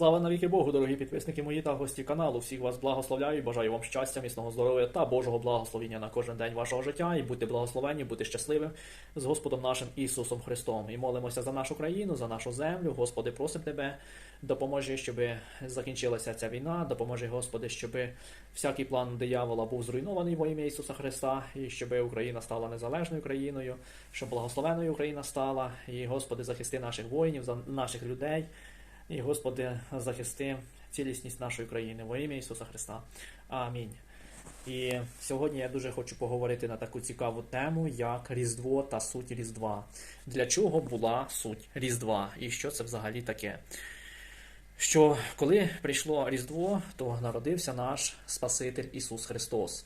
Слава навіки Богу, дорогі підписники мої та гості каналу. Всіх вас благословляю і бажаю вам щастя, міцного здоров'я та Божого благословення на кожен день вашого життя. І будьте благословені, будьте щасливим з Господом нашим Ісусом Христом. І молимося за нашу країну, за нашу землю. Господи, просимо Тебе, допоможи, щоб закінчилася ця війна. Допоможи, Господи, щоб всякий план диявола був зруйнований во ім'я Ісуса Христа, і щоб Україна стала незалежною країною, щоб благословеною Україна стала. І Господи, захисти наших воїнів, наших людей. І, Господи, захисти цілісність нашої країни во ім'я Ісуса Христа. Амінь. І сьогодні я дуже хочу поговорити на таку цікаву тему, як Різдво та суть Різдва. Для чого була суть Різдва і що це взагалі таке? Що коли прийшло Різдво, то народився наш Спаситель Ісус Христос.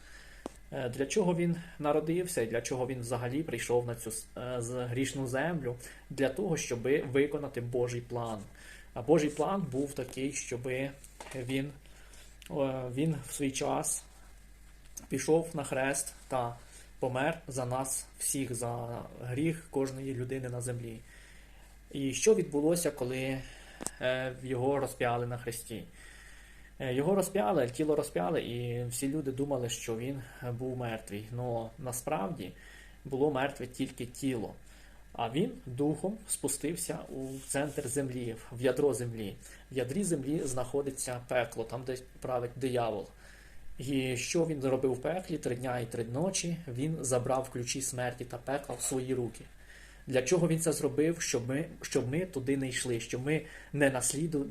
Е, Для чого він народився і для чого він взагалі прийшов на цю е, грішну землю? Для того, щоб виконати Божий план. А Божий план був такий, щоб він, він в свій час пішов на хрест та помер за нас всіх, за гріх кожної людини на землі. І що відбулося, коли е, його розп'яли на хресті? Е, Його розп'яли, тіло розп'яли, і всі люди думали, що він був мертвий. Но насправді було мертве тільки тіло. А він духом спустився у центр землі, в ядро землі. В ядрі землі знаходиться пекло, там, де править диявол. І що він зробив в пеклі три дня і три ночі? Він забрав ключі смерті та пекла в свої руки. Для чого він це зробив? Щоб ми, щоб ми туди не йшли, щоб ми не, насліду,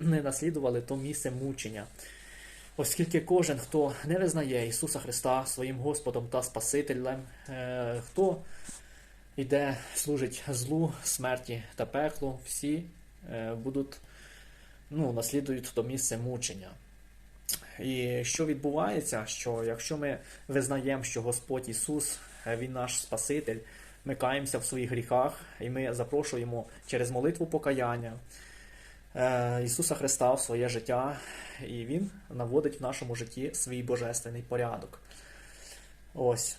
не наслідували то місце мучення. Оскільки кожен, хто не визнає Ісуса Христа своїм Господом та Спасителем, е, хто йде, служить злу, смерті та пеклу, всі е, будуть, ну, наслідують то місце мучення. І що відбувається, що якщо ми визнаємо, що Господь Ісус, е, Він наш Спаситель, ми каємося в своїх гріхах, і ми запрошуємо через молитву покаяння е, Ісуса Христа в своє життя, і Він наводить в нашому житті свій божественний порядок. Ось.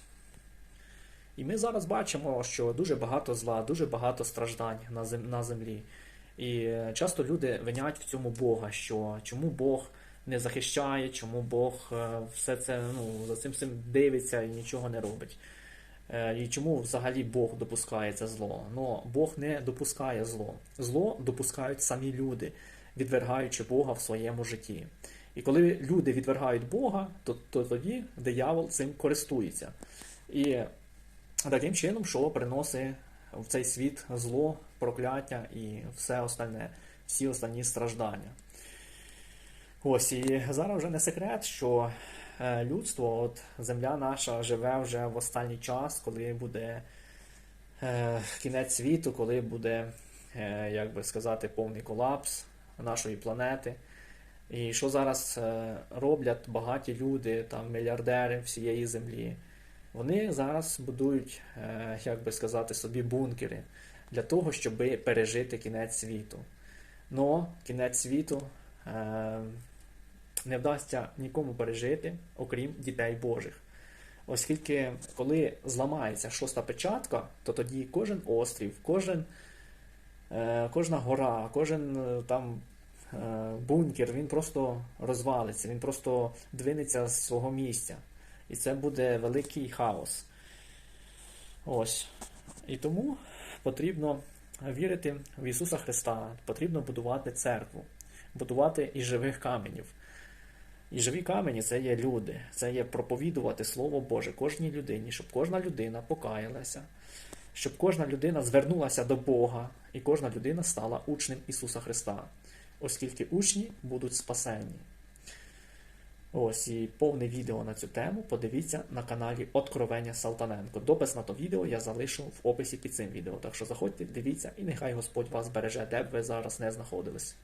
І ми зараз бачимо, що дуже багато зла, дуже багато страждань на землі. І е, часто люди винять в цьому Бога, що чому Бог не захищає, чому Бог е, все це ну, за цим всім дивиться і нічого не робить. Е, І чому взагалі Бог допускає це зло? Ну, Бог не допускає зло. Зло допускають самі люди, відвергаючи Бога в своєму житті. І коли люди відвергають Бога, то, то тоді диявол цим користується. І таким чином, що приносить в цей світ зло, прокляття і все остальне, всі останні страждання. Ось і зараз вже не секрет, що е, людство, от земля наша живе вже в останній час, коли буде е, кінець світу, коли буде, е, як би сказати, повний колапс нашої планети. І що зараз е, роблять багаті люди, там мільярдери всієї землі? Вони зараз будують, е, як би сказати, собі бункери для того, щоб пережити кінець світу. Но кінець світу е, не вдасться нікому пережити, окрім дітей Божих. Оскільки, коли зламається шоста печатка, то тоді кожен острів, кожен, е, кожна гора, кожен там бункер, він просто розвалиться, він просто двинеться з свого місця. І це буде великий хаос. Ось. І тому потрібно вірити в Ісуса Христа, потрібно будувати церкву, будувати із живих каменів. І живі камені це є люди, це є проповідувати Слово Боже кожній людині, щоб кожна людина покаялася, щоб кожна людина звернулася до Бога, і кожна людина стала учнем Ісуса Христа, оскільки учні будуть спасенні. Ось і повне відео на цю тему подивіться на каналі Откровення Салтаненко. Допис на то відео я залишу в описі під цим відео. Так що заходьте, дивіться, і нехай Господь вас береже, де б ви зараз не знаходились.